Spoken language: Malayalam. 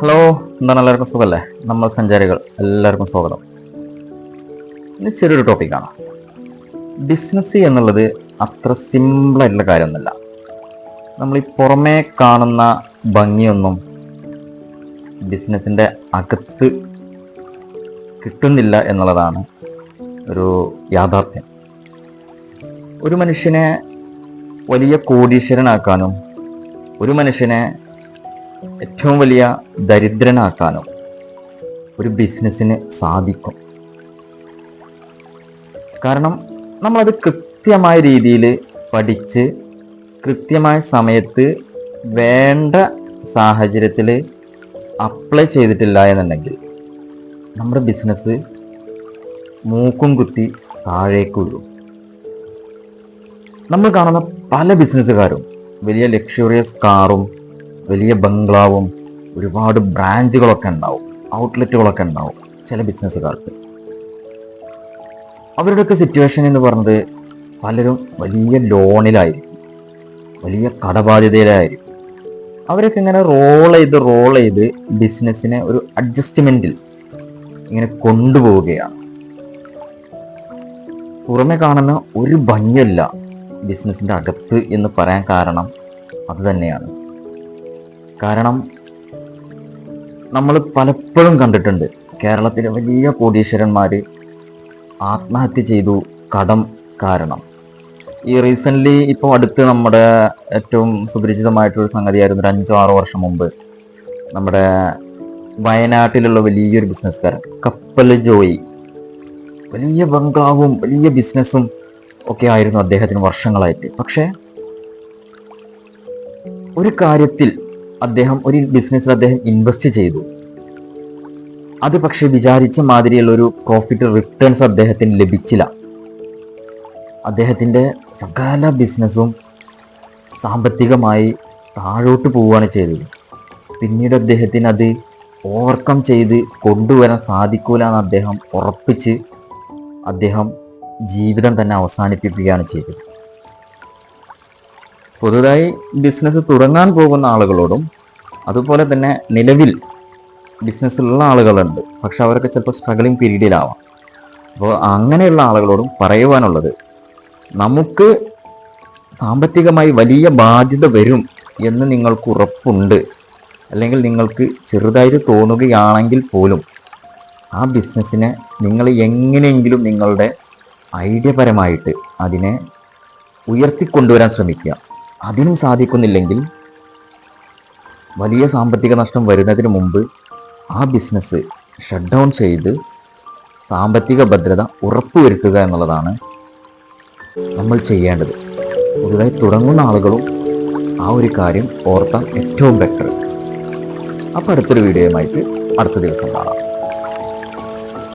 ഹലോ എന്താണ് എല്ലാവർക്കും സുഖമല്ലേ നമ്മൾ സഞ്ചാരികൾ എല്ലാവർക്കും സ്വാഗതം. ഇന്ന് ചെറിയൊരു ടോപ്പിക്കാണ് ബിസിനസ് എന്നുള്ളത് അത്ര സിമ്പിളായിട്ടുള്ള കാര്യമൊന്നുമല്ല. നമ്മൾ ഈ പുറമേ കാണുന്ന ഭംഗിയൊന്നും ബിസിനസ്സിന്റെ അകത്ത് കിട്ടുന്നില്ല എന്നുള്ളതാണ് ഒരു യാഥാർത്ഥ്യം. ഒരു മനുഷ്യനെ വലിയ കോടീശ്വരനാക്കാനും ഒരു മനുഷ്യനെ ഏറ്റവും വലിയ ദരിദ്രനാക്കാനോ ഒരു ബിസിനസ്സിന് സാധിക്കും. കാരണം നമ്മളത് കൃത്യമായ രീതിയിൽ പഠിച്ച് കൃത്യമായ സമയത്ത് വേണ്ട സാഹചര്യത്തിൽ അപ്ലൈ ചെയ്തിട്ടില്ല എന്നുണ്ടെങ്കിൽ നമ്മുടെ ബിസിനസ് മൂക്കും കുത്തി താഴേക്കുള്ളൂ നമ്മൾ കാണുന്ന പല ബിസിനസ്സുകാരും വലിയ ലക്ഷറിയസ് കാറും വലിയ ബംഗ്ലാവും ഒരുപാട് ബ്രാഞ്ചുകളൊക്കെ ഉണ്ടാവും ഔട്ട്ലെറ്റുകളൊക്കെ ഉണ്ടാവും ചില ബിസിനസ്സുകാർക്ക്. അവരുടെയൊക്കെ സിറ്റുവേഷൻ എന്ന് പറഞ്ഞത് പലരും വലിയ ലോണിലായിരിക്കും വലിയ കടബാധ്യതയിലായിരിക്കും. അവരൊക്കെ ഇങ്ങനെ റോൾ ചെയ്ത് റോൾ ചെയ്ത് ബിസിനസ്സിനെ ഒരു അഡ്ജസ്റ്റ്മെന്റിൽ ഇങ്ങനെ കൊണ്ടുപോവുകയാണ്. പുറമെ കാണുന്ന ഒരു ഭംഗിയല്ല ബിസിനസ്സിന്റെ അകത്ത് എന്ന് പറയാൻ കാരണം അത് തന്നെയാണ്. കാരണം നമ്മൾ പലപ്പോഴും കണ്ടിട്ടുണ്ട് കേരളത്തിലെ വലിയ കോടീശ്വരന്മാർ ആത്മഹത്യ ചെയ്തു കടം കാരണം. ഈ റീസെന്റ്ലി ഇപ്പോൾ അടുത്ത് നമ്മുടെ ഏറ്റവും സുപരിചിതമായിട്ടൊരു സംഗതിയായിരുന്നു ഒരു അഞ്ചോ ആറോ വർഷം മുമ്പ് നമ്മുടെ വയനാട്ടിലുള്ള വലിയൊരു ബിസിനസ്സുകാരൻ കപ്പൽ ജോയി. വലിയ ബംഗ്ലാവും വലിയ ബിസിനസ്സും ഒക്കെ ആയിരുന്നു അദ്ദേഹത്തിന് വർഷങ്ങളായിട്ട്. പക്ഷേ ഒരു കാര്യത്തിൽ അദ്ദേഹം ഒരു ബിസിനസ്സിൽ അദ്ദേഹം ഇൻവെസ്റ്റ് ചെയ്തു. അത് പക്ഷെ വിചാരിച്ച മാതിരിയുള്ള ഒരു പ്രോഫിറ്റ് റിട്ടേൺസ് അദ്ദേഹത്തിന് ലഭിച്ചില്ല. അദ്ദേഹത്തിന്റെ സകല ബിസിനസ്സും സാമ്പത്തികമായി താഴോട്ട് പോവുകയാണ് ചെയ്തത്. പിന്നീട് അദ്ദേഹത്തിന് അത് ഓവർകം ചെയ്ത് കൊണ്ടുവരാൻ സാധിക്കൂല എന്ന് അദ്ദേഹം ഉറപ്പിച്ച് അദ്ദേഹം ജീവിതം തന്നെ അവസാനിപ്പിക്കുകയാണ് ചെയ്തത്. പുതുതായി ബിസിനസ് തുടങ്ങാൻ പോകുന്ന ആളുകളോടും അതുപോലെ തന്നെ നിലവിൽ ബിസിനസ്സിലുള്ള ആളുകളുണ്ട്. പക്ഷെ അവരൊക്കെ ചിലപ്പോൾ സ്ട്രഗിളിങ് പീരീഡിലാവാം അപ്പോൾ അങ്ങനെയുള്ള ആളുകളോടും പറയുവാനുള്ളത് നമുക്ക് സാമ്പത്തികമായി വലിയ ബാധ്യത വരും എന്ന് നിങ്ങൾക്ക് ഉറപ്പുണ്ട്. അല്ലെങ്കിൽ നിങ്ങൾക്ക് ചെറുതായിട്ട് തോന്നുകയാണെങ്കിൽ പോലും ആ ബിസിനസ്സിനെ നിങ്ങൾ എങ്ങനെയെങ്കിലും നിങ്ങളുടെ ഐഡിയപരമായിട്ട് അതിനെ ഉയർത്തിക്കൊണ്ടുവരാൻ ശ്രമിക്കുക. അതിനും സാധിക്കുന്നില്ലെങ്കിൽ വലിയ സാമ്പത്തിക നഷ്ടം വരുന്നതിന് മുമ്പ് ആ ബിസിനസ് ഷട്ട് ഡൗൺ ചെയ്ത് സാമ്പത്തിക ഭദ്രത ഉറപ്പുവരുത്തുക എന്നുള്ളതാണ് നമ്മൾ ചെയ്യേണ്ടത്. പുതുതായി തുടങ്ങുന്ന ആളുകളും ആ ഒരു കാര്യം ഓർത്താൻ ഏറ്റവും ബെറ്റർ അപ്പോൾ അടുത്തൊരു വീഡിയോയുമായിട്ട് അടുത്ത ദിവസം കാണാം.